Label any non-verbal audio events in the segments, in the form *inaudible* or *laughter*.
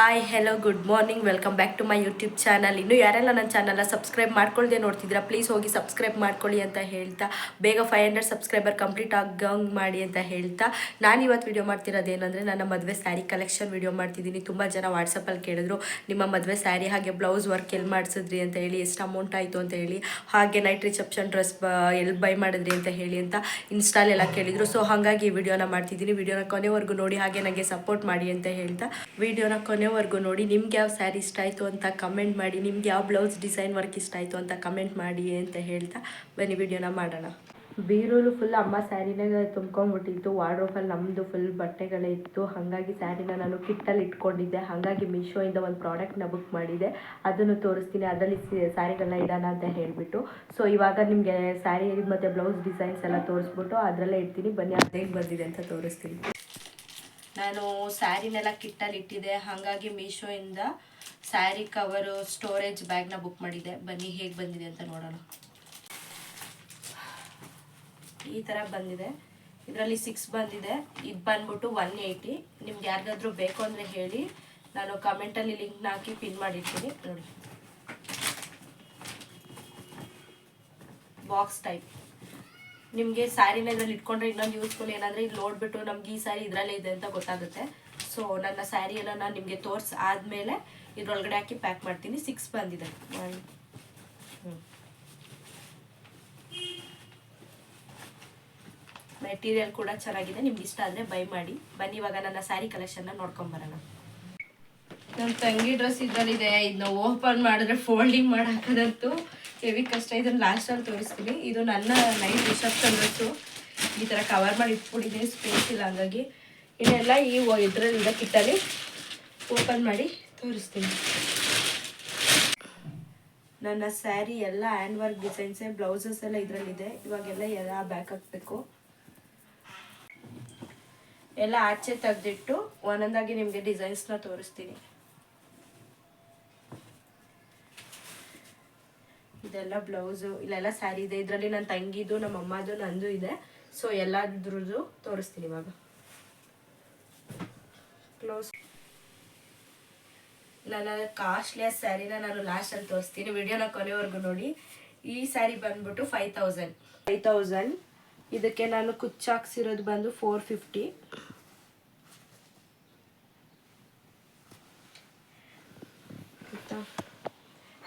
Hi hello good morning welcome back to my YouTube channel ಇನ್ನು ಯಾರೆಲ್ಲ ನನ್ನ ಚಾನಲ್ನ ಸಬ್ಸ್ಕ್ರೈಬ್ ಮಾಡ್ಕೊಳ್ಳದೆ ನೋಡ್ತಿದ್ದೀರಾ ಪ್ಲೀಸ್ ಹೋಗಿ ಸಬ್ಸ್ಕ್ರೈಬ್ ಮಾಡ್ಕೊಳ್ಳಿ ಅಂತ ಹೇಳ್ತಾ, ಬೇಗ ಫೈವ್ ಹಂಡ್ರೆಡ್ ಸಬ್ಸ್ಕ್ರೈಬರ್ ಕಂಪ್ಲೀಟ್ ಆಗಂಗೆ ಮಾಡಿ ಅಂತ ಹೇಳ್ತಾ. ನಾನು ಇವತ್ತು ವಿಡಿಯೋ ಮಾಡ್ತಿರೋದು ಏನಂದರೆ, ನನ್ನ ಮದುವೆ ಸ್ಯಾರಿ ಕಲೆಕ್ಷನ್ ವಿಡಿಯೋ ಮಾಡ್ತಿದ್ದೀನಿ. ತುಂಬ ಜನ ವಾಟ್ಸಪ್ಪಲ್ಲಿ ಕೇಳಿದ್ರು, ನಿಮ್ಮ ಮದುವೆ ಸ್ಯಾರಿ ಹಾಗೆ ಬ್ಲೌಸ್ ವರ್ಕ್ ಎಲ್ಲಿ ಮಾಡಿಸಿದ್ರಿ ಅಂತ ಹೇಳಿ, ಎಷ್ಟು ಅಮೌಂಟ್ ಆಯಿತು ಅಂತ ಹೇಳಿ, ಹಾಗೆ ನೈಟ್ ರಿಸೆಪ್ಷನ್ ಡ್ರೆಸ್ ಎಲ್ಲಿ ಬೈ ಮಾಡಿದ್ರಿ ಅಂತ ಹೇಳಿ ಅಂತ ಇನ್ಸ್ಟಾಲೆಲ್ಲ ಕೇಳಿದ್ರು. ಸೊ ಹಾಗಾಗಿ ಈ ವಿಡಿಯೋನ ಮಾಡ್ತಿದ್ದೀನಿ. ವಿಡಿಯೋನ ಕೊನೆವರೆಗೂ ನೋಡಿ, ಹಾಗೆ ನನಗೆ ಸಪೋರ್ಟ್ ಮಾಡಿ ಅಂತ ಹೇಳ್ತಾ. ವಿಡಿಯೋನ ಕೊನೆವರೆಗೂ ನೋಡಿ, ನಿಮ್ಗೆ ಯಾವ ಸ್ಯಾರಿ ಇಷ್ಟ ಆಯಿತು ಅಂತ ಕಮೆಂಟ್ ಮಾಡಿ, ನಿಮ್ಗೆ ಯಾವ ಬ್ಲೌಸ್ ಡಿಸೈನ್ ವರ್ಕ್ ಇಷ್ಟ ಆಯಿತು ಅಂತ ಕಮೆಂಟ್ ಮಾಡಿ ಅಂತ ಹೇಳ್ತಾ ಬನ್ನಿ ವಿಡಿಯೋನ ಮಾಡೋಣ. ಬೀರೂಲು ಫುಲ್ ಅಮ್ಮ ಸ್ಯಾರಿನೇ ತುಂಬ್ಕೊಂಡ್ಬಿಟ್ಟಿತ್ತು ವಾರ್ಡ್ರೋಫಲ್ಲಿ ನಮ್ಮದು ಫುಲ್ ಬಟ್ಟೆಗಳೇ ಇತ್ತು. ಹಾಗಾಗಿ ಸ್ಯಾರಿನ ನಾನು ಕಿಟ್ಟಲ್ಲಿ ಇಟ್ಕೊಂಡಿದ್ದೆ. ಹಾಗಾಗಿ ಮೀಶೋಯಿಂದ ಒಂದು ಪ್ರಾಡಕ್ಟ್ನ ಬುಕ್ ಮಾಡಿದೆ. ಅದನ್ನು ತೋರಿಸ್ತೀನಿ, ಅದರಲ್ಲಿ ಸ್ಯಾರಿಗಳನ್ನ ಇಡೋಣ ಅಂತ ಹೇಳಿಬಿಟ್ಟು. ಸೊ ಇವಾಗ ನಿಮಗೆ ಸ್ಯಾರಿ ಮತ್ತು ಬ್ಲೌಸ್ ಡಿಸೈನ್ಸ್ ಎಲ್ಲ ತೋರಿಸ್ಬಿಟ್ಟು ಅದರಲ್ಲೇ ಇಡ್ತೀನಿ. ಬನ್ನಿ ಅದು ಬಂದಿದೆ ಅಂತ ತೋರಿಸ್ತೀನಿ. ನಾನು ಸ್ಯಾರಿನೆಲ್ಲ ಕಿಟ್ಟಲ್ಲಿ ಇಟ್ಟಿದ್ದೆ ಹಾಗಾಗಿ ಮೀಶೋಯಿಂದ ಸ್ಯಾರಿ ಕವರು ಸ್ಟೋರೇಜ್ ಬ್ಯಾಗ್ನ ಬುಕ್ ಮಾಡಿದ್ದೆ. ಬನ್ನಿ, ಹೇಗೆ ಬಂದಿದೆ ಅಂತ ನೋಡೋಣ. ಈ ಥರ ಬಂದಿದೆ. ಇದರಲ್ಲಿ ಸಿಕ್ಸ್ ಬಂದಿದೆ. ಇದು ಬಂದ್ಬಿಟ್ಟು ಒನ್ ಏಯ್ಟಿ. ನಿಮ್ಗೆ ಯಾರಿಗಾದ್ರೂ ಬೇಕು ಅಂದರೆ ಹೇಳಿ. ನಾನು ಕಮೆಂಟಲ್ಲಿ ಲಿಂಕ್ನ ಹಾಕಿ ಪಿನ್ ಮಾಡಿರ್ತೀನಿ. ನೋಡಿ. Box type. ನಿಮಗೆ ಸ್ಯಾರಿನ ಇದ್ರಲ್ಲಿ ಇಟ್ಕೊಂಡ್ರೆ ಇನ್ನೊಂದು ಯೂಸ್ಫುಲ್ ಏನಂದರೆ ಇಲ್ಲಿ ನೋಡ್ಬಿಟ್ಟು ನಮ್ಗೆ ಈ ಸ್ಯಾರಿ ಇದರಲ್ಲೇ ಇದೆ ಅಂತ ಗೊತ್ತಾಗುತ್ತೆ. ಸೊ ನನ್ನ ಸ್ಯಾರಿ ಎಲ್ಲ ನಾನು ನಿಮಗೆ ತೋರ್ಸ್ ಆದಮೇಲೆ ಇದ್ರೊಳಗಡೆ ಹಾಕಿ ಪ್ಯಾಕ್ ಮಾಡ್ತೀನಿ. ಸಿಕ್ಸ್ ಬಂದಿದೆ. ಹ್ಞೂ ಮೆಟೀರಿಯಲ್ ಕೂಡ ಚೆನ್ನಾಗಿದೆ. ನಿಮ್ಗೆ ಇಷ್ಟ ಆದರೆ ಬೈ ಮಾಡಿ. ಬನ್ನಿ, ಇವಾಗ ನನ್ನ ಸ್ಯಾರಿ ಕಲೆಕ್ಷನ್ನ ನೋಡ್ಕೊಂಬರೋಣ ನಮ್ಮ ತಂಗಿ ಡ್ರೆಸ್ ಇದರಲ್ಲಿದೆ. ಇದನ್ನ ಓಪನ್ ಮಾಡಿದ್ರೆ ಫೋಲ್ಡಿಂಗ್ ಮಾಡಾಕೋದಂತೂ ಹೆವಿ ಕಷ್ಟ ಇದನ್ನು ಲಾಸ್ಟಲ್ಲಿ ತೋರಿಸ್ತೀನಿ. ಇದು ನನ್ನ ನೈಟ್ ರಿಸೆಪ್ಷನ್ ಡ್ರೆಸ್ಸು ಈ ಥರ ಕವರ್ ಮಾಡಿ ಇಟ್ಬಿಟ್ಟಿದ್ದೀನಿ ಸ್ಪೇಸ್ ಇಲ್ಲ ಹಂಗಾಗಿ. ಇದೆಲ್ಲ ಈ ಇದರಲ್ಲಿಂದ ಕಿಟ್ಟಲ್ಲಿ ಓಪನ್ ಮಾಡಿ ತೋರಿಸ್ತೀನಿ. ನನ್ನ ಸ್ಯಾರಿ ಎಲ್ಲ ಹ್ಯಾಂಡ್ ವರ್ಕ್ ಡಿಸೈನ್ಸೇ ಬ್ಲೌಸಸ್ ಎಲ್ಲ ಇದರಲ್ಲಿದೆ. ಇವಾಗೆಲ್ಲ ಎಲ್ಲ ಬ್ಯಾಕ್ ಹಾಕಬೇಕು. ಎಲ್ಲ ಆಚೆ ತೆಗೆದಿಟ್ಟು ಒಂದೊಂದಾಗಿ ನಿಮಗೆ ಡಿಸೈನ್ಸ್ನ ತೋರಿಸ್ತೀನಿ. ಇದೆಲ್ಲ ಬ್ಲೌಸು, ಇಲ್ಲೆಲ್ಲ ಸ್ಯಾರಿ ಇದೆ. ಇದರಲ್ಲಿ ನನ್ನ ತಂಗಿದು ನಮ್ಮ ಅಮ್ಮದು, ನಂದು ಇದೆ. ಸೊ ಎಲ್ಲದ್ರದ್ದು ತೋರಿಸ್ತೀನಿ ಇವಾಗ. ಕ್ಲೋಸ್ ನನ್ನ ಕಾಸ್ಟ್ಲಿಯಸ್ ಸ್ಯಾರಿನ ನಾನು ಲಾಸ್ಟಲ್ಲಿ ತೋರಿಸ್ತೀನಿ. ವಿಡಿಯೋನ ಕೊನೆವರೆಗೂ ನೋಡಿ. ಈ ಸ್ಯಾರಿ ಬಂದ್ಬಿಟ್ಟು ಫೈವ್ ತೌಸಂಡ್ ಫೈವ್ ತೌಸಂಡ್ ಇದಕ್ಕೆ ನಾನು ಕುಚ್ಚಾಕ್ಸಿರೋದು ಬಂದು ಫೋರ್ ಫಿಫ್ಟಿ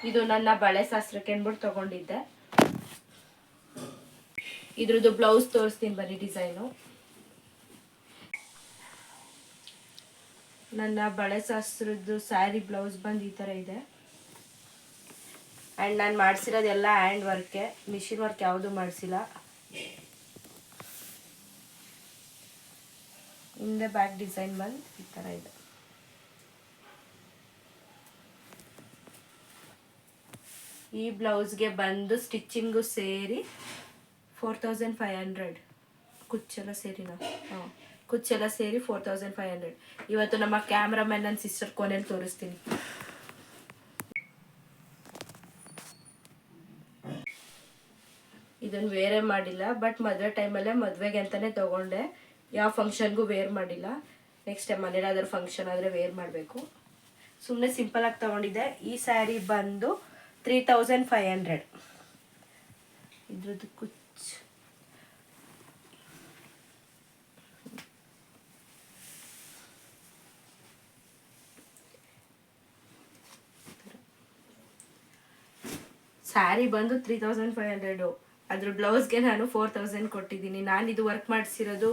ಇದು ನನ್ನ ಬಳೆ ಶಾಸ್ತ್ರಕ್ಕೆ ಅಂದ್ಬಿಟ್ಟು ತಗೊಂಡಿದ್ದೆ. ಇದ್ರದ್ದು ಬ್ಲೌಸ್ ತೋರಿಸ್ತೀನಿ ಬನ್ನಿ ಡಿಸೈನು. ನನ್ನ ಬಳೆ ಶಾಸ್ತ್ರದ್ದು ಸ್ಯಾರಿ ಬ್ಲೌಸ್ ಬಂದು ಈ ಥರ ಇದೆ. ಆ್ಯಂಡ್ ನಾನು ಮಾಡಿಸಿರೋದೆಲ್ಲ ಹ್ಯಾಂಡ್ ವರ್ಕೆ, ಮಿಷಿನ್ ವರ್ಕ್ ಯಾವುದು ಮಾಡಿಸಿಲ್ಲ. ಹಿಂದೆ ಬ್ಯಾಕ್ ಡಿಸೈನ್ ಬಂದು ಈ ಥರ ಇದೆ. ಈ ಬ್ಲೌಸ್ಗೆ ಬಂದು ಸ್ಟಿಚ್ಚಿಂಗು ಸೇರಿ ಫೋರ್ ತೌಸಂಡ್ ಫೈವ್ ಹಂಡ್ರೆಡ್. ಕುಚ್ಚೆಲ್ಲ ಸೇರಿನ? ಹಾಂ. ಕುಚ್ಚೆಲ್ಲ ಸೇರಿ ಫೋರ್ ತೌಸಂಡ್ ಫೈವ್ ಹಂಡ್ರೆಡ್. ಇವತ್ತು ನಮ್ಮ ಕ್ಯಾಮ್ರಾಮನ್ ನನ್ನ ಸಿಸ್ಟರ್ ಕೊನೆಯಲ್ಲಿ ತೋರಿಸ್ತೀನಿ. ಇದನ್ನು ವೇರೇ ಮಾಡಿಲ್ಲ ಬಟ್ ಮದುವೆ ಟೈಮಲ್ಲೇ ಮದುವೆಗೆ ಅಂತಲೇ ತೊಗೊಂಡೆ. ಯಾವ ಫಂಕ್ಷನ್ಗೂ ವೇರ್ ಮಾಡಿಲ್ಲ. ನೆಕ್ಸ್ಟ್ ಟೈಮ್ ಮನೇಲಾದ್ರೂ ಫಂಕ್ಷನ್ ಆದರೆ ವೇರ್ ಮಾಡಬೇಕು. ಸುಮ್ಮನೆ ಸಿಂಪಲಾಗಿ ತೊಗೊಂಡಿದ್ದೆ. ಈ ಸ್ಯಾರಿ ಬಂದು ತ್ರೀ ತೌಸಂಡ್ ಫೈವ್ ಹಂಡ್ರೆಡ್ ಇದ್ರದ್ದು ಕುಚ್. ಸ್ಯಾರಿ ಬಂದು ತ್ರೀ ತೌಸಂಡ್ ಫೈವ್ ಹಂಡ್ರೆಡು ಅದ್ರ ಬ್ಲೌಸ್ಗೆ ನಾನು ಫೋರ್ ತೌಸಂಡ್ ಕೊಟ್ಟಿದ್ದೀನಿ. ನಾನು ಇದು ವರ್ಕ್ ಮಾಡಿಸಿರೋದು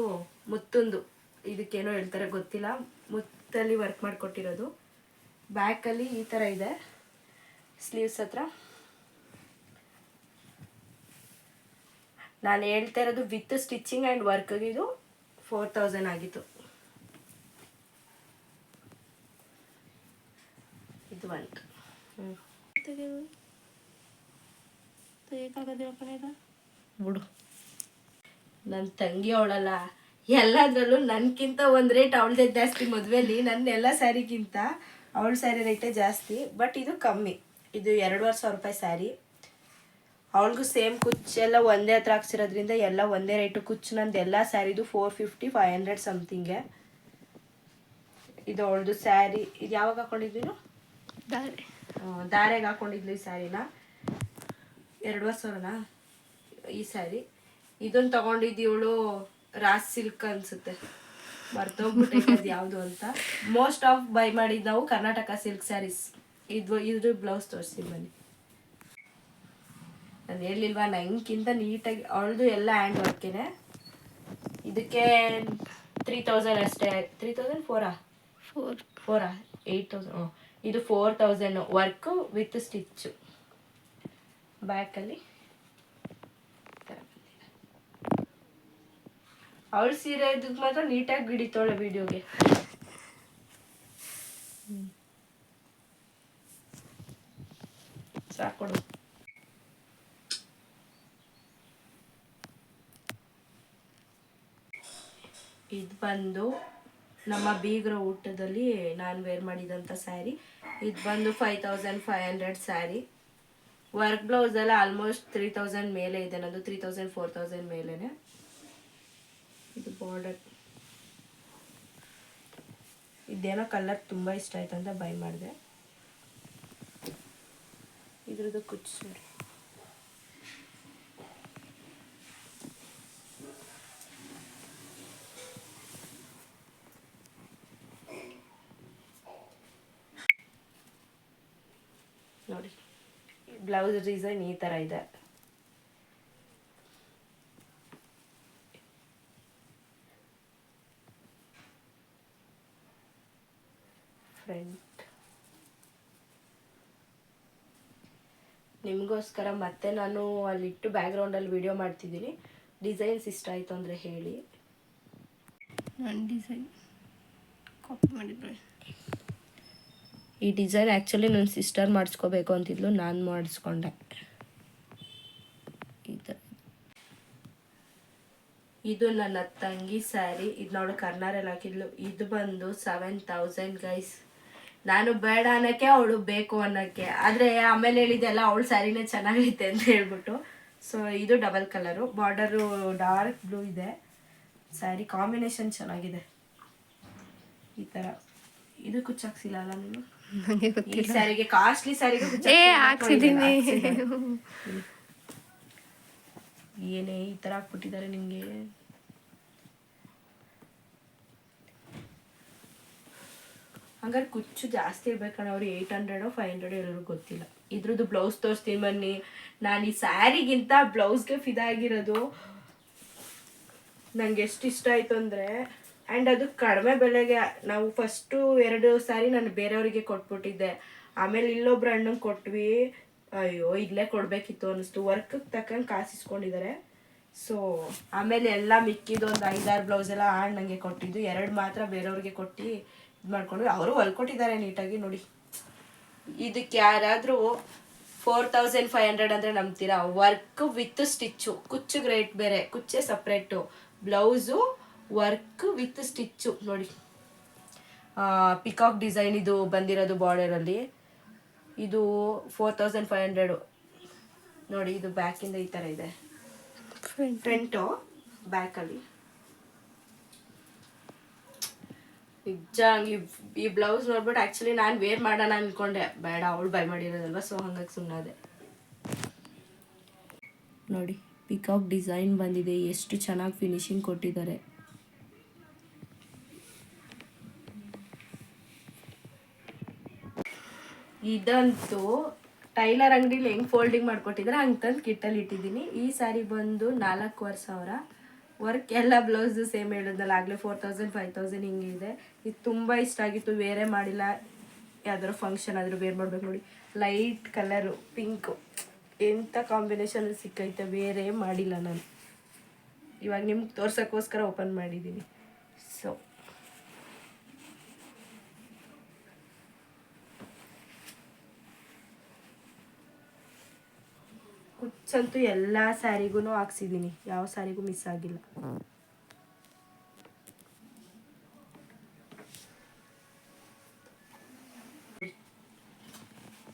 ಮುತ್ತೊಂದು. ಇದಕ್ಕೇನೋ ಹೇಳ್ತಾರೆ ಗೊತ್ತಿಲ್ಲ. ಮುತ್ತಲ್ಲಿ ವರ್ಕ್ ಮಾಡಿಕೊಟ್ಟಿರೋದು. ಬ್ಯಾಕಲ್ಲಿ ಈ ಥರ ಇದೆ. ಸ್ಲೀವ್ಸ್ ಹತ್ರ? ನಾನು ಹೇಳ್ತಾ ಇರೋದು ವಿತ್ ಸ್ಟಿಚಿಂಗ್ ಆ್ಯಂಡ್ ವರ್ಕ್ಗೆ ಇದು ಫೋರ್ ತೌಸಂಡ್ ಆಗಿತ್ತು. ಇದು ಬಂತು ಬಿಡು. ನನ್ನ ತಂಗಿ ಅವಳಲ್ಲ ಎಲ್ಲದರಲ್ಲೂ ನನಗಿಂತ ಒಂದು ರೇಟ್ ಅವಳದೇ ಜಾಸ್ತಿ ಮದುವೆಲಿ ನನ್ನ ಎಲ್ಲ ಸ್ಯಾರಿಗಿಂತ ಅವಳ ಸ್ಯಾರಿ ರೇಟೇ ಜಾಸ್ತಿ ಬಟ್ ಇದು ಕಮ್ಮಿ. ಇದು ಎರಡೂವರೆ ಸಾವಿರ ರೂಪಾಯಿ ಸ್ಯಾರಿ. ಅವಳಿಗೂ ಸೇಮ್ ಕುಚ್ಚೆಲ್ಲ ಒಂದೇ ಹತ್ರ ಹಾಕ್ಸಿರೋದ್ರಿಂದ ಎಲ್ಲ ಒಂದೇ ರೇಟು ಕುಚ್ಚು ನಂದು ಎಲ್ಲ ಸ್ಯಾರಿದು ಫೋರ್ ಫಿಫ್ಟಿ ಫೈವ್ ಹಂಡ್ರೆಡ್ ಸಮಥಿಂಗೆ ಇದು ಅವಳದು ಸ್ಯಾರಿ. ಇದು ಯಾವಾಗ ಹಾಕೊಂಡಿದ್ವಿ? ದಾರೆ. ದಾರೆಗೆ ಹಾಕೊಂಡಿದ್ಲು ಈ ಸ್ಯಾರಿನ. ಎರಡುವರೆ ಸಾವಿರನಾ? ಈ ಸ್ಯಾರಿ. ಇದನ್ನ ತಗೊಂಡಿದ್ದು ಇವಳು ರಾಸ್ ಸಿಲ್ಕ್ ಅನ್ಸುತ್ತೆ. ಮರ್ತೋಗ್ಬಿಟ್ಟೈತೆ ಅದು ಯಾವುದು ಅಂತ. ಮೋಸ್ಟ್ ಆಫ್ ಬೈ ಮಾಡಿದ್ದು ನಾವು ಕರ್ನಾಟಕ ಸಿಲ್ಕ್ ಸ್ಯಾರೀಸ್. ಇದು ಇದ್ರ ಬ್ಲೌಸ್ ತೋರಿಸಿ ಬನ್ನಿ. ನಾನು ಹೇಳಿಲ್ವಾ ನಂಗಿಂತ ನೀಟಾಗಿ ಅವಳದು ಎಲ್ಲ ಹ್ಯಾಂಡ್ ವರ್ಕೇನೆ ಇದಕ್ಕೆ ತ್ರೀ ತೌಸಂಡ್ ಅಷ್ಟೇ ತ್ರೀ ತೌಸಂಡ್ ಫೋರಾ ಫೋರ್ ಫೋರಾ ಏಯ್ಟ್ ತೌಸಂಡ್ ಇದು four thousand work with stitch ಬ್ಯಾಕಲ್ಲಿ ಅವಳು ಸೀರೆ ಇದ್ದಕ್ಕೆ ಮಾತ್ರ ನೀಟಾಗಿ ಹಿಡಿತಾಳೆ ವಿಡಿಯೋಗೆ ಸಾಕೊಡು ಇದು ಬಂದು ನಮ್ಮ ಬೀಗರ ಊಟದಲ್ಲಿ ನಾನು ವೇರ್ ಮಾಡಿದಂಥ ಸ್ಯಾರಿ. ಇದು ಬಂದು five thousand five hundred sari. Work blouse ಎಲ್ಲ ಆಲ್ಮೋಸ್ಟ್ ತ್ರೀ ತೌಸಂಡ್ ಮೇಲೆ ಇದೆ. ನಂದು ತ್ರೀ ತೌಸಂಡ್ ಫೋರ್ ತೌಸಂಡ್ ಮೇಲೇ ಇದು ಬಾರ್ಡರ್ ಇದೇನೋ ಕಲರ್ ತುಂಬ ಇಷ್ಟ ಆಯ್ತು ಅಂತ ಬೈ ಮಾಡಿದೆ. ಇದ್ರದ್ದು ಕುಚ್ಚು ನೋಡಿ ನೋಡಿ ಬ್ಲೌಸ್ ಡಿಸೈನ್ ಈ ಥರ ಇದೆ ಫ್ರಂಟ್ ನಿಮಗೋಸ್ಕರ ಮತ್ತೆ ನಾನು ಅಲ್ಲಿಟ್ಟು ಬ್ಯಾಕ್ಗ್ರೌಂಡಲ್ಲಿ ವಿಡಿಯೋ ಮಾಡ್ತಿದ್ದೀನಿ. ಡಿಸೈನ್ಸ್ ಇಷ್ಟ ಆಯಿತು ಅಂದರೆ ಹೇಳಿ. ನಾನು ಡಿಸೈನ್ ಕಾಪಿ ಮಾಡಿದ್ರೆ ಈ ಡಿಸೈನ್ ಆ್ಯಕ್ಚುಲಿ ನನ್ನ ಸಿಸ್ಟರ್ ಮಾಡಿಸ್ಕೋಬೇಕು ಅಂತಿದ್ಲು ನಾನು ಮಾಡಿಸ್ಕೊಂಡೆ. ಇದು ಇದು ನನ್ನ ತಂಗಿ ಸ್ಯಾರಿ ಇದು ನೋಡು ಕರ್ನಾರಲ್ಲಿ ಹಾಕಿದ್ಲು. ಇದು ಬಂದು ಸೆವೆನ್ ತೌಸಂಡ್ ಗೈಸ್ ನಾನು ಬೇಡ ಅನ್ನೋಕ್ಕೆ ಅವಳು ಬೇಕು ಅನ್ನೋಕ್ಕೆ. ಆದರೆ ಆಮೇಲೆ ಹೇಳಿದೆಲ್ಲ ಅವಳು ಸ್ಯಾರಿನೇ ಚೆನ್ನಾಗೈತೆ ಅಂತ ಹೇಳ್ಬಿಟ್ಟು. ಸೊ ಇದು double colour border dark blue ಇದೆ. ಸ್ಯಾರಿ ಕಾಂಬಿನೇಷನ್ ಚೆನ್ನಾಗಿದೆ. ಈ ಥರ ಇದು ಕುಚ್ಚಾಕ್ಸಿಲ್ಲ ಅಲ್ಲ ನೀವು ಈ ಸ್ಯಾರಿಗೆ ಕಾಸ್ಟ್ಲಿ ಸ್ಯಾರಿಗೆ ಹಾಕ್ಸಿದ್ದೀನಿ. ಏನೇ ಈ ತರ ಹಾಕ್ಬಿಟ್ಟಿದ್ದಾರೆ ನಿಮ್ಗೆ ಹಂಗಾರೆ ಕುಚ್ಚು ಜಾಸ್ತಿ ಇರ್ಬೇಕಣ್ಣ ಅವ್ರು ಏಯ್ಟ್ ಹಂಡ್ರೆಡ್ ಫೈವ್ ಹಂಡ್ರೆಡ್ ಎಲ್ಲರೂ ಗೊತ್ತಿಲ್ಲ. ಇದ್ರದ್ದು ಬ್ಲೌಸ್ ತೋರಿಸ್ತೀನಿ ಬನ್ನಿ. ನಾನು ಈ ಸ್ಯಾರಿಗಿಂತ ಬ್ಲೌಸ್ಗೆ ಫಿದಾಗಿರೋದು ನಂಗೆ ಎಷ್ಟು ಇಷ್ಟ ಆಯಿತು ಅಂದರೆ ಆ್ಯಂಡ್ ಅದು ಕಡಿಮೆ ಬೆಲೆಗೆ, ನಾವು ಫಸ್ಟು ಎರಡು ಸಾರಿ ನಾನು ಬೇರೆಯವರಿಗೆ ಕೊಟ್ಬಿಟ್ಟಿದ್ದೆ. ಆಮೇಲೆ ಇಲ್ಲೊಬ್ರು ಅಣ್ಣಂಗೆ ಕೊಟ್ವಿ. ಅಯ್ಯೋ ಇಲ್ಲೇ ಕೊಡಬೇಕಿತ್ತು ಅನ್ನಿಸ್ತು. ವರ್ಕಿಗೆ ತಕ್ಕಂಗೆ ಕಾಸು ಇಸ್ಕೊಂಡಿದ್ದಾರೆ ಸೊ ಆಮೇಲೆ ಎಲ್ಲ ಮಿಕ್ಕಿದ್ದು ಒಂದು ಐದಾರು ಬ್ಲೌಸ್ ಎಲ್ಲ ಅಣ್ಣಂಗೆ ಕೊಟ್ಟಿದ್ದು. ಎರಡು ಮಾತ್ರ ಬೇರೆಯವ್ರಿಗೆ ಕೊಟ್ಟು ಮಾಡ್ಕೊಂಡು ಅವರು ಹೊಲ್ಕೊಟ್ಟಿದ್ದಾರೆ ನೀಟಾಗಿ ನೋಡಿ. ಇದಕ್ಕೆ ಯಾರಾದರೂ ಫೋರ್ ತೌಸಂಡ್ ಫೈವ್ ಹಂಡ್ರೆಡ್ ಅಂದರೆ ನಂಬ್ತೀರಾ? Work with stitch. ಕುಚ್ಚು ರೇಟ್ ಬೇರೆ ಕುಚ್ಚೆ separate. Blouse work with stitch. ನೋಡಿ. ಪಿಕಾಕ್ ಡಿಸೈನ್ ಇದು ಬಂದಿರೋದು ಬಾರ್ಡರಲ್ಲಿ ಇದು ಫೋರ್ ತೌಸಂಡ್ ಫೈವ್ ಹಂಡ್ರೆಡು ನೋಡಿ ಇದು ಬ್ಯಾಕಿಂದ ಈ ಥರ ಇದೆ. ಫ್ರಂಟು ಬ್ಯಾಕಲ್ಲಿ ನಿಜ ಈ ಈ ಬ್ಲೌಸ್ ನೋಡ್ಬಿಟ್ಟು ಆ್ಯಕ್ಚುಲಿ ನಾನು ವೇರ್ ಮಾಡೋಣ ಅಂದ್ಕೊಂಡೆ ಬೇಡ, ಅವಳು ಬೈ ಮಾಡಿರೋದಲ್ವ ಸೊ ಹಂಗಾಗಿ ಸುಮ್ಮನಾದೆ ನೋಡಿ ಪಿಕಾಕ್ ಡಿಸೈನ್ ಬಂದಿದೆ, ಎಷ್ಟು ಚೆನ್ನಾಗಿ ಫಿನಿಶಿಂಗ್ ಕೊಟ್ಟಿದ್ದಾರೆ. ಇದಂತೂ ಟೈಲರ್ ಅಂಗಡಿಲಿ ಹೆಂಗೆ ಫೋಲ್ಡಿಂಗ್ ಮಾಡ್ಕೊಟ್ಟಿದ್ರೆ, ಹಂಗೆ ತಂದು ಕಿಟ್ಟಲ್ಲಿ ಇಟ್ಟಿದ್ದೀನಿ. ಈ ಸ್ಯಾರಿ ಬಂದು ನಾಲ್ಕೂವರೆ ಸಾವಿರ. ವರ್ಕ್ ಎಲ್ಲ ಬ್ಲೌಸು ಸೇಮ್ ಹೇಳಿದ್ನಲ್ಲ ಆಗಲೇ ಫೋರ್ ತೌಸಂಡ್ ಫೈವ್ ತೌಸಂಡ್ ಹಿಂಗೆ ಇದೆ. ಇದು ತುಂಬ ಇಷ್ಟ ಆಗಿತ್ತು, ಬೇರೆ ಮಾಡಿಲ್ಲ. ಯಾವ್ದಾದ್ರು ಫಂಕ್ಷನ್ ಆದರೂ ಬೇರೆ ಮಾಡ್ಬೇಕು ನೋಡಿ. ಲೈಟ್ ಕಲರು ಪಿಂಕು ಎಂಥ ಕಾಂಬಿನೇಷನ್ ಸಿಕ್ಕೈತೆ, ಬೇರೆ ಮಾಡಿಲ್ಲ ನಾನು. ಇವಾಗ ನಿಮ್ಗೆ ತೋರ್ಸೋಕ್ಕೋಸ್ಕರ ಓಪನ್ ಮಾಡಿದ್ದೀನಿ ಸೊ ಕುಚ್ಚಂತೂ ಎಲ್ಲ ಸ್ಯಾರಿಗೂ ಹಾಕ್ಸಿದ್ದೀನಿ ಯಾವ ಸ್ಯಾರಿಗೂ ಮಿಸ್ ಆಗಿಲ್ಲ.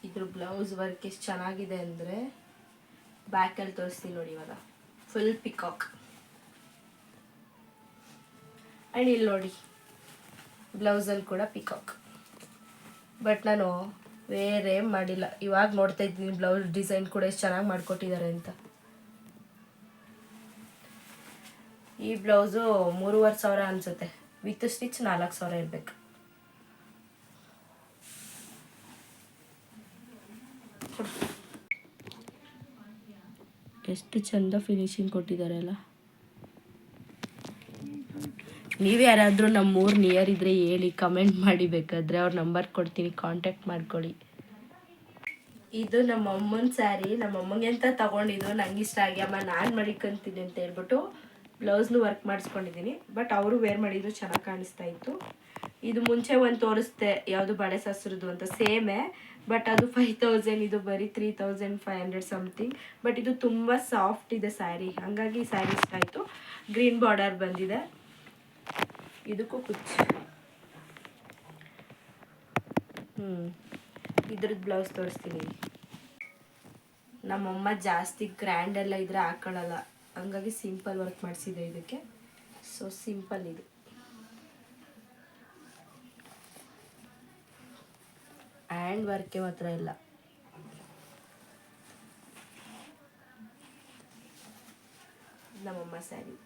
ಇದ್ರ ಬ್ಲೌಸ್ ವರ್ಕ್ ಎಷ್ಟು ಚೆನ್ನಾಗಿದೆ ಅಂದರೆ ಬ್ಯಾಕಲ್ಲಿ ತೋರಿಸ್ತೀನಿ ನೋಡಿ ಇವಾಗ. ಫುಲ್ ಪಿಕಾಕ್ ಆ್ಯಂಡ್ ಇಲ್ಲಿ ನೋಡಿ, ಬ್ಲೌಸಲ್ಲಿ ಕೂಡ ಪಿಕಾಕ್ ಬಟ್ ನಾನು ಬೇರೆ ಮಾಡಿಲ್ಲ. ಇವಾಗ ನೋಡ್ತಾ ಇದ್ದೀನಿ, ಬ್ಲೌಸ್ ಡಿಸೈನ್ ಕೂಡ ಎಷ್ಟು ಚೆನ್ನಾಗಿ ಮಾಡಿಕೊಟ್ಟಿದ್ದಾರೆ ಅಂತ. ಈ ಬ್ಲೌಸು ಮೂರುವರೆ ಸಾವಿರ ಅನಿಸುತ್ತೆ. ವಿತ್ ಸ್ಟಿಚ್ ನಾಲ್ಕು ಸಾವಿರ ಇರಬೇಕು. ಎಷ್ಟು ಚಂದ ಫಿನಿಶಿಂಗ್ ಕೊಟ್ಟಿದ್ದಾರೆ ಅಲ್ಲ. ನೀವು ಯಾರಾದರೂ ನಮ್ಮ ಊರು ನಿಯರ್ ಇದ್ದರೆ ಹೇಳಿ ಕಮೆಂಟ್ ಮಾಡಿ ಬೇಕಾದ್ರೆ ಅವ್ರ ನಂಬರ್ ಕೊಡ್ತೀನಿ ಕಾಂಟ್ಯಾಕ್ಟ್ ಮಾಡ್ಕೊಳ್ಳಿ. ಇದು ನಮ್ಮ ಅಮ್ಮನ ಸ್ಯಾರಿ ನಮ್ಮ ಅಮ್ಮಂಗೆ ಅಂತ ತಗೊಂಡಿದ್ದು ನಂಗೆ ಇಷ್ಟ ಆಗಿ, ಅಮ್ಮ ನಾನು ಮಡಿಕೊಂತೀನಿ ಅಂತ ಹೇಳ್ಬಿಟ್ಟು ಬ್ಲೌಸ್ನು ವರ್ಕ್ ಮಾಡಿಸ್ಕೊಂಡಿದ್ದೀನಿ ಬಟ್ ಅವರು ವೇರ್ ಮಾಡಿದ್ರು ಚೆನ್ನಾಗಿ ಕಾಣಿಸ್ತಾ ಇತ್ತು. ಇದು ಮುಂಚೆ ಒಂದು ತೋರಿಸ್ದೆ, ಯಾವುದು ಬಳೆ ಸಸ್ರದ್ದು ಅಂತ ಸೇಮೇ ಬಟ್ ಅದು ಫೈವ್ ತೌಸಂಡ್ ಇದು ಬರೀ three thousand five hundred something but ಇದು ತುಂಬ ಸಾಫ್ಟ್ ಇದೆ ಸ್ಯಾರಿ ಹಾಗಾಗಿ ಈ ಸ್ಯಾರಿ ಇಷ್ಟ ಆಯಿತು. ಗ್ರೀನ್ ಬಾರ್ಡರ್ ಬಂದಿದೆ. ಇದಕ್ಕೂ ಕುಚ್ಚು ಹ್ಞೂ ಇದ್ರದ್ದು ಬ್ಲೌಸ್ ತೋರಿಸ್ತೀನಿ. ನಮ್ಮಮ್ಮ ಜಾಸ್ತಿ ಗ್ರ್ಯಾಂಡ್ ಎಲ್ಲ ಇದ್ರೆ ಹಾಕೊಳ್ಳಲ್ಲ. ಹಂಗಾಗಿ ಸಿಂಪಲ್ ವರ್ಕ್ ಮಾಡಿಸಿದೆ ಇದಕ್ಕೆ. ಸೊ ಸಿಂಪಲ್ ಇದು. ಹ್ಯಾಂಡ್ ವರ್ಕೆ ಮಾತ್ರ ಇಲ್ಲ. ನಮ್ಮಮ್ಮ ಸ್ಯಾರಿ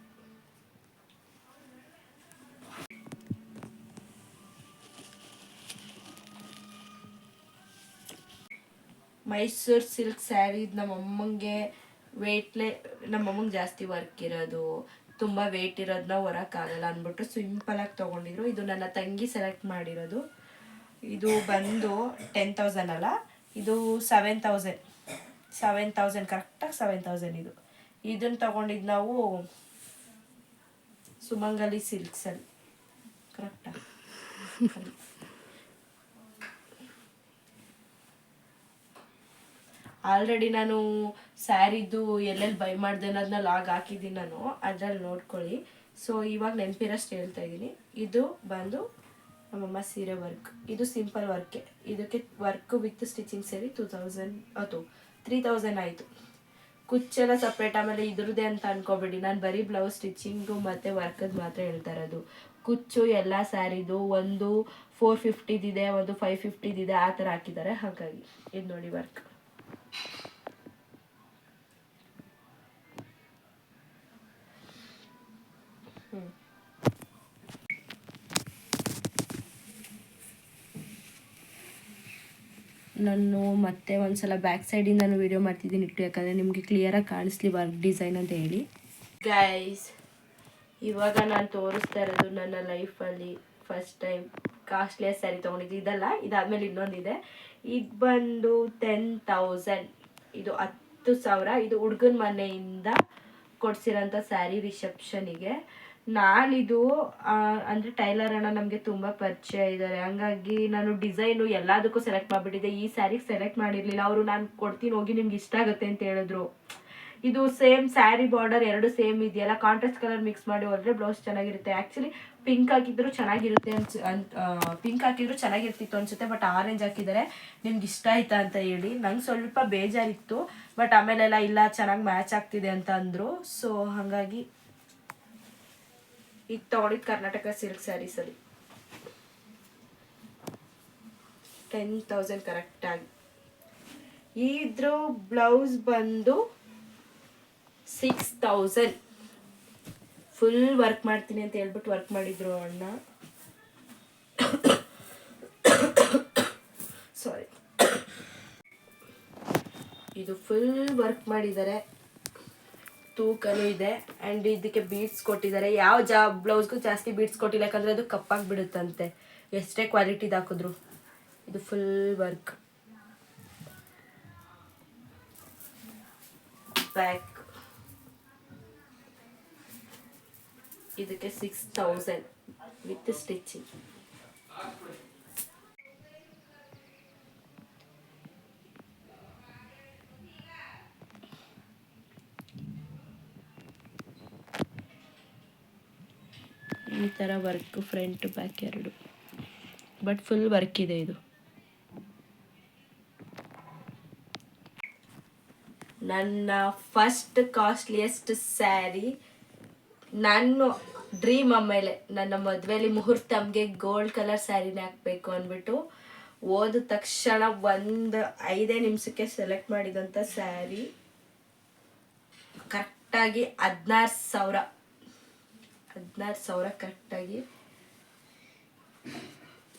ಮೈಸೂರು ಸಿಲ್ಕ್ ಸ್ಯಾರಿ ನಮ್ಮ ಅಮ್ಮಂಗೆ ವೇಟ್ಲೆ ನಮ್ಮ ಅಮ್ಮಂಗೆ ಜಾಸ್ತಿ ವರ್ಕ್ ಇರೋದು, ತುಂಬ ವೇಟ್ ಇರೋದನ್ನ ಹೊರಕ್ಕಾಗಲ್ಲ ಅಂದ್ಬಿಟ್ಟು ಸಿಂಪಲಾಗಿ ತೊಗೊಂಡಿದ್ರು. ಇದು ನನ್ನ ತಂಗಿ ಸೆಲೆಕ್ಟ್ ಮಾಡಿರೋದು. ಇದು ಬಂದು ಟೆನ್ ತೌಸಂಡ್ ಅಲ್ಲ, ಇದು ಸೆವೆನ್ ತೌಸಂಡ್ ಸೆವೆನ್ ತೌಸಂಡ್ ಕರೆಕ್ಟಾಗಿ ಸೆವೆನ್ ತೌಸಂಡ್ ಇದು. ಇದನ್ನು ತಗೊಂಡಿದ್ದು ನಾವು ಸುಮಂಗಲಿ ಸಿಲ್ಕ್ಸಲ್ಲಿ. ಕರೆಕ್ಟಾ ಆಲ್ರೆಡಿ ನಾನು ಸ್ಯಾರಿದು ಎಲ್ಲೆಲ್ಲಿ ಬೈ ಮಾಡಿದೆ ಅನ್ನೋದನ್ನ ಲಾಗ್ ಹಾಕಿದ್ದೀನಿ ನಾನು, ಅದ್ರಲ್ಲಿ ನೋಡ್ಕೊಳ್ಳಿ. ಸೊ ಇವಾಗ ನೆನಪಿರೋಷ್ಟು ಹೇಳ್ತಾ ಇದ್ದೀನಿ. ಇದು ಬಂದು ನಮ್ಮಮ್ಮ ಸೀರೆ ವರ್ಕ್. ಇದು ಸಿಂಪಲ್ ವರ್ಕೆ ಇದಕ್ಕೆ ವರ್ಕ್ ವಿತ್ ಸ್ಟಿಚಿಂಗ್ ಸೇರಿ ಟೂ ತೌಸಂಡ್, ಅದು ತ್ರೀ ತೌಸಂಡ್ ಆಯಿತು. ಕುಚ್ಚೆಲ್ಲ ಸಪ್ರೇಟ್, ಆಮೇಲೆ ಇದ್ರದ್ದೇ ಅಂತ ಅನ್ಕೋಬೇಡಿ. ನಾನು ಬರೀ ಬ್ಲೌಸ್ ಸ್ಟಿಚಿಂಗು ಮತ್ತು ವರ್ಕದ್ದು ಮಾತ್ರ ಹೇಳ್ತಾ ಇರೋದು. ಕುಚ್ಚು, ಎಲ್ಲ ಸ್ಯಾರಿದು, ಒಂದು ಫೋರ್ ಫಿಫ್ಟಿದಿದೆ ಒಂದು ಫೈವ್ ಫಿಫ್ಟಿದಿದೆ ಆ ಥರ ಹಾಕಿದ್ದಾರೆ. ಹಾಗಾಗಿ, ಇದು ನೋಡಿ ವರ್ಕ್. ನಾನು ಮತ್ತೆ ಒಂದ್ಸಲ ಬ್ಯಾಕ್ ಸೈಡಿಂದ ನಾನು ವಿಡಿಯೋ ಮಾಡ್ತಿದ್ದೀನಿ ಇಟ್ಟು, ಯಾಕಂದರೆ ನಿಮಗೆ ಕ್ಲಿಯರಾಗಿ ಕಾಣಿಸ್ಲಿ ವರ್ಕ್ ಡಿಸೈನ್ ಅಂತ ಹೇಳಿ. ಗೈಸ್ ಇವಾಗ ನಾನು ತೋರಿಸ್ತಾ ಇರೋದು ನನ್ನ ಲೈಫಲ್ಲಿ ಫಸ್ಟ್ ಟೈಮ್ ಕಾಸ್ಟ್ಲಿಯಸ್ ಸ್ಯಾರಿ ತೊಗೊಂಡಿದ್ದು. ಇದಲ್ಲ, ಇದಾದಮೇಲೆ ಇನ್ನೊಂದಿದೆ. ಇದು ಬಂದು ಟೆನ್ ತೌಸಂಡ್ ಇದು ಹತ್ತು ಸಾವಿರ. ಇದು ಹುಡುಗನ ಮನೆಯಿಂದ ಕೊಡ್ಸಿರೋಂಥ ಸ್ಯಾರಿ ರಿಸೆಪ್ಷನಿಗೆ ನಾನಿದು ಅಂದರೆ ಟೈಲರ್ ಅಣ್ಣ ನಮಗೆ ತುಂಬ ಪರಿಚಯ ಇದ್ದಾರೆ ಹಂಗಾಗಿ ನಾನು ಡಿಸೈನು ಎಲ್ಲದಕ್ಕೂ ಸೆಲೆಕ್ಟ್ ಮಾಡಿಬಿಟ್ಟಿದ್ದೆ. ಈ ಸ್ಯಾರಿಗೆ ಸೆಲೆಕ್ಟ್ ಮಾಡಿರಲಿಲ್ಲ. ಅವರು ನಾನು ಕೊಡ್ತೀನಿ, ಹೋಗಿ ನಿಮ್ಗೆ ಇಷ್ಟ ಆಗುತ್ತೆ ಅಂತ ಹೇಳಿದ್ರು. ಇದು ಸೇಮ್ ಸ್ಯಾರಿ ಬಾರ್ಡರ್ ಎರಡು ಸೇಮ್ ಇದೆಯಲ್ಲ? ಕಾಂಟ್ರಾಸ್ಟ್ ಕಲರ್ ಮಿಕ್ಸ್ ಮಾಡಿ ಹೋದ್ರೆ ಬ್ಲೌಸ್ ಚೆನ್ನಾಗಿರುತ್ತೆ. ಆ್ಯಕ್ಚುಲಿ ಪಿಂಕ್ ಹಾಕಿದ್ರು ಚೆನ್ನಾಗಿರುತ್ತೆ ಅನ್ಸ್ ಪಿಂಕ್ ಹಾಕಿದ್ರು ಚೆನ್ನಾಗಿರ್ತಿತ್ತು ಅನ್ಸುತ್ತೆ. ಬಟ್ ಆರೆಂಜ್ ಹಾಕಿದರೆ ನಿಮ್ಗೆ ಇಷ್ಟ ಆಯ್ತಾ ಅಂತ ಹೇಳಿ. ನಂಗೆ ಸ್ವಲ್ಪ ಬೇಜಾರಿತ್ತು. ಬಟ್ ಆಮೇಲೆಲ್ಲ ಇಲ್ಲ, ಚೆನ್ನಾಗಿ ಮ್ಯಾಚ್ ಆಗ್ತಿದೆ ಅಂತ ಅಂದರು. ಸೊ ಹಾಗಾಗಿ ಈಗ ತಗೊಂಡಿದ್ದು ಕರ್ನಾಟಕ ಸಿಲ್ಕ್ ಸ್ಯಾರೀಸಲ್ಲಿ ಟೆನ್ ತೌಸಂಡ್ ಕರೆಕ್ಟಾಗಿ ಇದ್ರ ಬ್ಲೌಸ್ ಬಂದು ಸಿಕ್ಸ್ ತೌಸಂಡ್ ಫುಲ್ ವರ್ಕ್ ಮಾಡ್ತೀನಿ ಅಂತ ಹೇಳ್ಬಿಟ್ಟು ವರ್ಕ್ ಮಾಡಿದ್ರು ಅಣ್ಣ. *coughs* ಸಾರಿ *coughs* ಇದು ಫುಲ್ ವರ್ಕ್ ಮಾಡಿದ್ದಾರೆ. ತೂಕನೂ ಇದೆ. ಆ್ಯಂಡ್ ಇದಕ್ಕೆ ಬೀಡ್ಸ್ ಕೊಟ್ಟಿದ್ದಾರೆ. ಯಾವ ಜಾ, ಬ್ಲೌಸ್ಗೂ ಜಾಸ್ತಿ ಬೀಡ್ಸ್ ಕೊಟ್ಟಿಲ್ಲ. ಯಾಕಂದರೆ ಅದು ಕಪ್ಪಾಗಿ ಬಿಡುತ್ತಂತೆ ಎಷ್ಟೇ ಕ್ವಾಲಿಟಿದು ಹಾಕಿದ್ರು. ಇದು ಫುಲ್ ವರ್ಕ್ ಬ್ಯಾಕ್ ಇದಕ್ಕೆ ಸಿಕ್ಸ್ ತೌಸಂಡ್ ವಿತ್ ಸ್ಟಿಚಿಂಗ್ ಈ ಥರ ವರ್ಕ್ ಫ್ರಂಟ್ ಬ್ಯಾಕ್ ಎರಡು. ಬಟ್ ಫುಲ್ ವರ್ಕ್ ಇದೆ ಇದು. ನನ್ನ ಫಸ್ಟ್ ಕಾಸ್ಟ್ಲಿಯೆಸ್ಟ್ ಸ್ಯಾರಿ ನಾನು ಡ್ರೀಮ್ ಆಮೇಲೆ ನನ್ನ ಮದುವೆಲಿ ಮುಹೂರ್ತಮ್ಗೆ ಗೋಲ್ಡ್ ಕಲರ್ ಸ್ಯಾರಿನೇ ಹಾಕ್ಬೇಕು ಅಂದ್ಬಿಟ್ಟು ಓದ ತಕ್ಷಣ ಒಂದು ಐದೇ ನಿಮಿಷಕ್ಕೆ ಸೆಲೆಕ್ಟ್ ಮಾಡಿದಂಥ ಸ್ಯಾರಿ ಕರೆಕ್ಟಾಗಿ ಹದಿನಾರು ಸಾವಿರ. ಹದಿನಾರು ಸಾವಿರ ಕರೆಕ್ಟಾಗಿ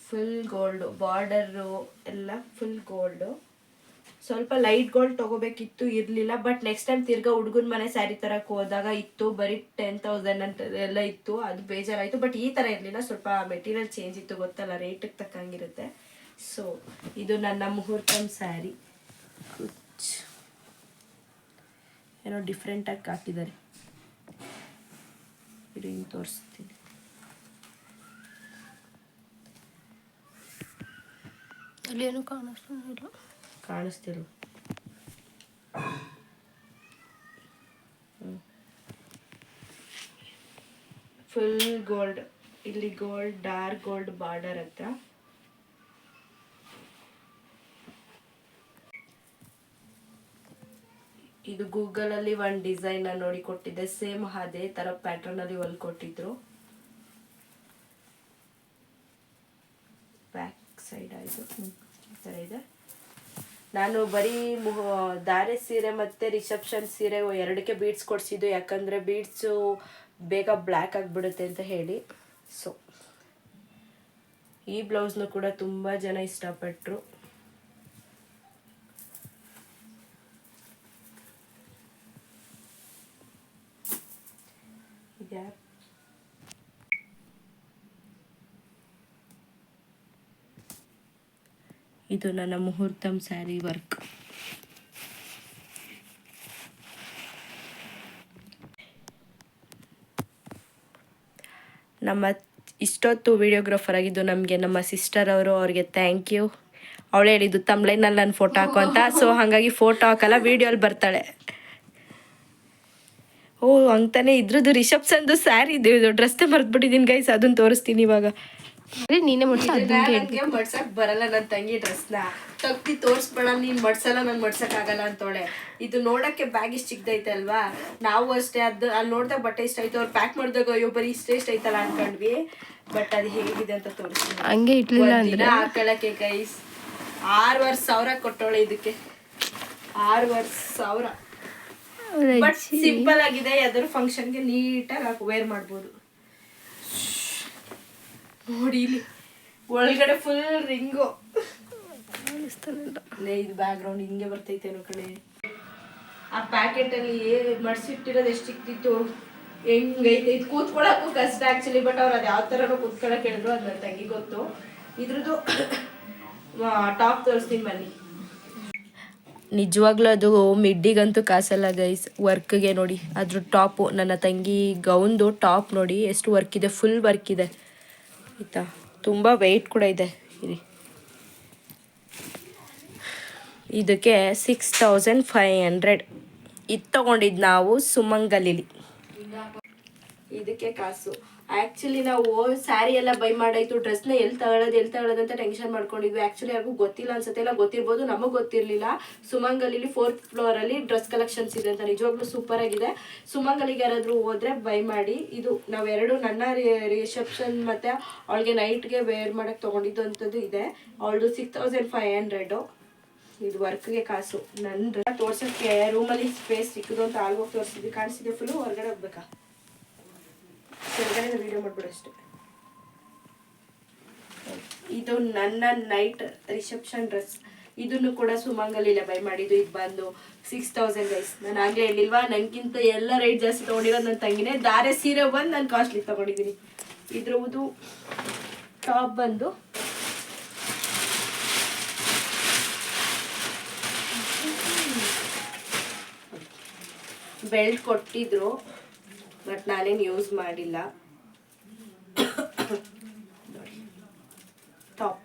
ಫುಲ್ ಗೋಲ್ಡು ಬಾರ್ಡರು ಎಲ್ಲ ಫುಲ್ ಗೋಲ್ಡು ಸ್ವಲ್ಪ ಲೈಟ್ ಗೋಲ್ಡ್ ತಗೋಬೇಕಿತ್ತು ಇರಲಿಲ್ಲ ಬಟ್ ನೆಕ್ಸ್ಟ್ ಟೈಮ್ ತಿರ್ಗಾ ಹುಡುಗನ ಮನೆ ಸ್ಯಾರಿ ತರಕ್ಕೆ ಹೋದಾಗ ಇತ್ತು, ಬರೀ ಟೆನ್ ತೌಸಂಡ್ ಅಂತ ಎಲ್ಲ ಇತ್ತು, ಅದು ಬೇಜಾರಾಯಿತು ಬಟ್ ಈ ಥರ ಇರಲಿಲ್ಲ, ಸ್ವಲ್ಪ ಮೆಟೀರಿಯಲ್ ಚೇಂಜ್ ಇತ್ತು, ಗೊತ್ತಲ್ಲ ರೇಟಿಗೆ ತಕ್ಕಂಗಿರುತ್ತೆ. ಸೊ ಇದು ನನ್ನ ಮುಹೂರ್ತಮ್ ಸ್ಯಾರಿ ಏನೋ ಡಿಫ್ರೆಂಟಾಗಿ ಹಾಕಿದ್ದಾರೆ. ಇದು ಹಿಂಗೆ ತೋರಿಸ್ತೀನಿ ಅಲ್ಲಿ ಏನು ಕಾಣಿಸ್ತಿಲ್ಲ. ಕಾಣಿಸ್ತಿರು ಫುಲ್ ಗೋಲ್ಡ್ ಇಲ್ಲಿ ಗೋಲ್ಡ್ ಡಾರ್ಕ್ ಗೋಲ್ಡ್ ಬಾರ್ಡರ್ ಹತ್ರ ಇದು ಗೂಗಲ್ ಅಲ್ಲಿ ಒಂದು ಡಿಸೈನ್ ನೋಡಿ ಕೊಟ್ಟಿದ್ದೆ. ಸೇಮ್ ಅದೇ ತರ ಪ್ಯಾಟರ್ನ್ ಅಲ್ಲಿ ಹೊಲ್ ಕೊಟ್ಟಿದ್ರು. ಬ್ಯಾಕ್ ಸೈಡ್ ಆಯಿತು ಈ ಥರ ಇದೆ. ನಾನು ಬರೀ ಧಾರೆ ಸೀರೆ ಮತ್ತು ರಿಸೆಪ್ಷನ್ ಸೀರೆ ಎರಡಕ್ಕೆ ಬೀಡ್ಸ್ ಕೊಡಿಸಿದ್ದು. ಯಾಕಂದರೆ ಬೀಡ್ಸು ಬೇಗ ಬ್ಲ್ಯಾಕ್ ಆಗಿಬಿಡುತ್ತೆ ಅಂತ ಹೇಳಿ. ಸೊ ಈ ಬ್ಲೌಸ್ನು ಕೂಡ ತುಂಬ ಜನ ಇಷ್ಟಪಟ್ಟರು ಇದು ನನ್ನ ಮುಹೂರ್ತಂ ಸ್ಯಾರಿ ವರ್ಕ್ ನಮ್ಮ ಇಷ್ಟೊತ್ತು ವಿಡಿಯೋಗ್ರಾಫರ್ ಆಗಿದ್ದು ನಮಗೆ ನಮ್ಮ ಸಿಸ್ಟರ್ ಅವರು, ಅವ್ರಿಗೆ ಥ್ಯಾಂಕ್ ಯು ಅವಳು ಹೇಳಿದ್ದು ತಮ್ಲೈನಲ್ಲಿ ನಾನು ಫೋಟೋ ಹಾಕು ಅಂತ. ಸೊ ಹಾಗಾಗಿ ಫೋಟೋ ಹಾಕಲ್ಲ ವೀಡಿಯೋಲಿ ಬರ್ತಾಳೆ. ಓ ಅಂತಾನೆ ಇದ್ರದ್ದು ರಿಸೆಪ್ಷನ್ದು ಸ್ಯಾರಿ ಇದು. ಡ್ರೆಸ್ಸೇ ಮರ್ತ್ಬಿಟ್ಟಿದ್ದೀನಿ ಗೈಸ್ ಅದನ್ನ ತೋರಿಸ್ತೀನಿ ಇವಾಗ. ಅದೇ ನೀನೇ ಮಾಡ್ಸಿ ಅದನ್ನ ನನಗೆ ಮಡ್ಸಕ್ ಬರಲ್ಲ ನನ್ನ ತಂಗಿ ಡ್ರೆಸ್ನ ತಗ್ತಿ ತೋರ್ಸ್ಬೇಡ ನೀನ್ ಮಡ್ಸಲ್ಲ ನಾನು ಮಡ್ಸಕ್ ಆಗಲ್ಲ ಅಂತೋಳೆ ಇದು ನೋಡಕ್ಕೆ ಬ್ಯಾಗ್ ಇಷ್ಟ ಚಿಕ್ಕದೈತೆ ಅಲ್ವಾ? ನಾವು ಅಷ್ಟೇ ಅದು ಅಲ್ಲಿ ನೋಡ್ದಾಗ ಬಟ್ಟೆ ಇಷ್ಟ ಆಯ್ತು ಅವ್ರು ಪ್ಯಾಕ್ ಮಾಡಿದಾಗ ಅಯ್ಯೋ ಬರೀ ಇಷ್ಟೇ ಇಷ್ಟ ಐತಲ್ಲ ಅನ್ಕೊಂಡ್ವಿ. ಬಟ್ ಅದು ಹೇಗಿದೆ ಅಂತ ತೋರಿಸ್ತೀನಿ. ಹಂಗೆ ಇಟ್ಲಿಲ್ಲ ಅಂದ್ರೆ? ಹಾಕೊಳ್ಳಕ್ಕೆ ಗೈಸ್ ಆರೂವರೆ ಸಾವಿರ ಕೊಟ್ಟವಳೆ ಇದಕ್ಕೆ. ಆರೂವರೆ ಸಾವಿರ. ಬಟ್ ಸಿಂಪಲ್ ಆಗಿದೆ ಯಾವ್ದಾದ್ರು ಫಂಕ್ಷನ್ಗೆ ನೀಟಾಗಿ ವೇರ್ ಮಾಡ್ಬೋದು. ನೋಡಿ ಇಲ್ಲಿ ಒಳಗಡೆ ಫುಲ್ ರಿಂಗು ಇದು ಬ್ಯಾಕ್ ಗ್ರೌಂಡ್ ಹಿಂಗೆ ಬರ್ತೈತೆ ಅನ್ನೋ ಕಡೆ. ಆ ಪ್ಯಾಕೆಟ್ ಅಲ್ಲಿ ಮಡ್ಸಿಟ್ಟಿರೋದು ಎಷ್ಟು ಸಿಕ್ತಿತ್ತು ಹೆಂಗೈತೆ? ಇದು ಕೂತ್ಕೊಳಕ್ಕೂ ಕಷ್ಟ ಆಕ್ಚುಲಿ ಬಟ್ ಅವ್ರು ಅದು ಯಾವ ಥರನೂ ಕೂತ್ಕೊಳಕ್ ಹೇಳಿದ್ರು ಅದು ನನ್ನ ತಂಗಿ ಗೊತ್ತು. ಇದ್ರದ್ದು *coughs* ಟಾಪ್ ತೋರಿಸ್ತೀನಿ ಬನ್ನಿ. ನಿಜವಾಗ್ಲೂ ಅದು ಮಿಡ್ಡಿಗಂತೂ ಕಾಸಲ್ಲ ಗೈಸ್ ವರ್ಕ್ಗೆ ನೋಡಿ. ಅದ್ರ ಟಾಪು ನನ್ನ ತಂಗಿ ಗೌನ್ದು ಟಾಪ್ ನೋಡಿ. ಎಷ್ಟು ವರ್ಕ್ ಇದೆ ಫುಲ್ ವರ್ಕ್ ಇದೆ. ಆಯಿತಾ? ತುಂಬ ವೆಯ್ಟ್ ಕೂಡ ಇದೆ. ಇರಿ. ಇದಕ್ಕೆ ಸಿಕ್ಸ್ ತೌಸಂಡ್ ಫೈವ್ ಹಂಡ್ರೆಡ್ ಇದು ತೊಗೊಂಡಿದ್ದು ನಾವು ಸುಮಂಗಲಿಲಿ. ಇದಕ್ಕೆ ಕಾಸು. ಆ್ಯಕ್ಚುಲಿ ನಾವು ಸ್ಯಾರಿ ಎಲ್ಲ ಬೈ ಮಾಡಾಯ್ತು ಡ್ರೆಸ್ನ ಎಲ್ಲಿ ತಗೊಳ್ಳೋದು ಎಲ್ಲಿ ತಗೊಳ್ಳೋದು ಅಂತ ಟೆನ್ಷನ್ ಮಾಡ್ಕೊಂಡಿದ್ವಿ. ಆ್ಯಕ್ಚುಲಿ ಯಾರಿಗೂ ಗೊತ್ತಿಲ್ಲ ಅನ್ಸುತ್ತೆ ಎಲ್ಲ ಗೊತ್ತಿರ್ಬೋದು, ನಮಗೆ ಗೊತ್ತಿರಲಿಲ್ಲ. ಸುಮಂಗಲಿಲಿ ಫೋರ್ತ್ ಫ್ಲೋರಲ್ಲಿ ಡ್ರೆಸ್ ಕಲೆಕ್ಷನ್ಸ್ ಇದೆ ಅಂತ, ನಿಜವಾಗ್ಲೂ ಸೂಪರ್ ಆಗಿದೆ. ಸುಮಂಗಲಿಗೆ ಯಾರಾದರೂ ಹೋದರೆ ಬೈ ಮಾಡಿ. ಇದು ನಾವೆರಡು ನನ್ನ ರಿಸೆಪ್ಷನ್ ಮತ್ತು ಅವಳಿಗೆ ನೈಟ್ಗೆ ವೇರ್ ಮಾಡೋಕ್ಕೆ ತೊಗೊಂಡಿದ್ದು ಅಂಥದ್ದು ಇದೆ. ಅವಳದು ಸಿಕ್ಸ್ ತೌಸಂಡ್ ಫೈವ್ ಹಂಡ್ರೆಡು ಇದು ವರ್ಕ್ಗೆ ಕಾಸು. ನನ್ನ ತೋರ್ಸೋಕ್ಕೆ ರೂಮಲ್ಲಿ ಸ್ಪೇಸ್ ಸಿಕ್ಕಿದ್ರು ಅಂತ ಆಲ್ಗೋಗಿ ತೋರಿಸಿದ್ವಿ. ಕಾಣಿಸಿದೆ ಫುಲ್ಲು ಹೊರಗಡೆ ಹೋಗ್ಬೇಕಾ? ಕೆಳಗಡೆ ವಿಡಿಯೋ ಮಾಡ್ಬಿಡು ಅಷ್ಟೇ. ಇದು ನನ್ನ ನೈಟ್ ರಿಸೆಪ್ಷನ್ ಡ್ರೆಸ್ ಇದನ್ನು ಕೂಡ ಸುಮಂಗಲಿಲ್ಲ ಬೈ ಮಾಡಿದ್ದು. ಇದು ಬಂದು ಸಿಕ್ಸ್ ತೌಸಂಡ್ ಗೈಸ್ ನಾನು ಆಗಲೇ ಹೇಳಿಲ್ವಾ? ನನಗಿಂತ ಎಲ್ಲ ರೇಟ್ ಜಾಸ್ತಿ ತೊಗೊಂಡಿರೋದು ನನ್ನ ತಂಗಿನೇ. ದಾರೆ ಸೀರೆ ಬಂದು ನಾನು ಕಾಸ್ಟ್ಲಿ ತೊಗೊಂಡಿದ್ದೀನಿ. ಇದ್ರದ್ದು ಟಾಪ್ ಬಂದು ಬೆಲ್ಟ್ ಕೊಟ್ಟಿದ್ರು. ಬಟ್ ನಾನೇನು ಯೂಸ್ ಮಾಡಿಲ್ಲ. ಟಾಪ್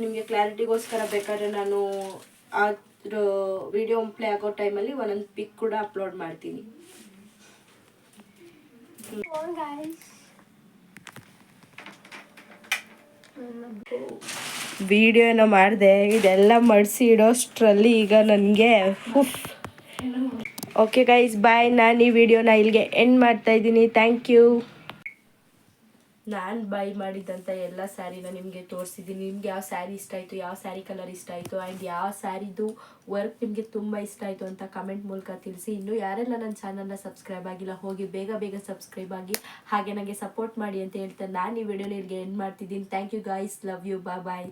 ನಿಮಗೆ ಕ್ಲಾರಿಟಿಗೋಸ್ಕರ ಬೇಕಾದ್ರೆ ನಾನು ಅದ್ರ ವಿಡಿಯೋ ಪ್ಲೇ ಆಗೋ ಟೈಮಲ್ಲಿ ಒಂದೊಂದು ಪಿಕ್ ಕೂಡ ಅಪ್ಲೋಡ್ ಮಾಡ್ತೀನಿ. ವಿಡಿಯೋ ಮಾಡಿದೆ, ಇದೆಲ್ಲ ಮಡಿಸಿ ಇಡೋಷ್ಟರಲ್ಲಿ ಈಗ ನನಗೆ ಓಕೆ ಗೈಸ್ ಬಾಯ್ ನಾನು ಈ ವಿಡಿಯೋನ ಇಲ್ಲಿಗೆ ಎಂಡ್ ಮಾಡ್ತಾ ಇದ್ದೀನಿ. ಥ್ಯಾಂಕ್ ಯು ನಾನು ಬೈ ಮಾಡಿದ್ದಂಥ ಎಲ್ಲ ಸ್ಯಾರಿನ ನಿಮಗೆ ತೋರಿಸಿದ್ದೀನಿ. ನಿಮ್ಗೆ ಯಾವ ಸ್ಯಾರಿ ಇಷ್ಟ ಆಯಿತು, ಯಾವ ಸ್ಯಾರಿ ಕಲರ್ ಇಷ್ಟ ಆಯಿತು ಆ್ಯಂಡ್ ಯಾವ ಸ್ಯಾರಿದು ವರ್ಕ್ ನಿಮಗೆ ತುಂಬ ಇಷ್ಟ ಆಯಿತು ಅಂತ ಕಮೆಂಟ್ ಮೂಲಕ ತಿಳಿಸಿ. ಇನ್ನು ಯಾರೆಲ್ಲ ನನ್ನ ಚಾನಲ್ನ ಸಬ್ಸ್ಕ್ರೈಬ್ ಆಗಿಲ್ಲ, ಹೋಗಿ ಬೇಗ ಬೇಗ ಸಬ್ಸ್ಕ್ರೈಬ್ ಆಗಿ ಹಾಗೆ ನನಗೆ ಸಪೋರ್ಟ್ ಮಾಡಿ ಅಂತ ಹೇಳ್ತಾ ನಾನು ಈ ವಿಡಿಯೋನ ಇಲ್ಲಿಗೆ ಎಂಡ್ ಮಾಡ್ತಿದ್ದೀನಿ. Thank you guys love you ಬಾ ಬಾಯ್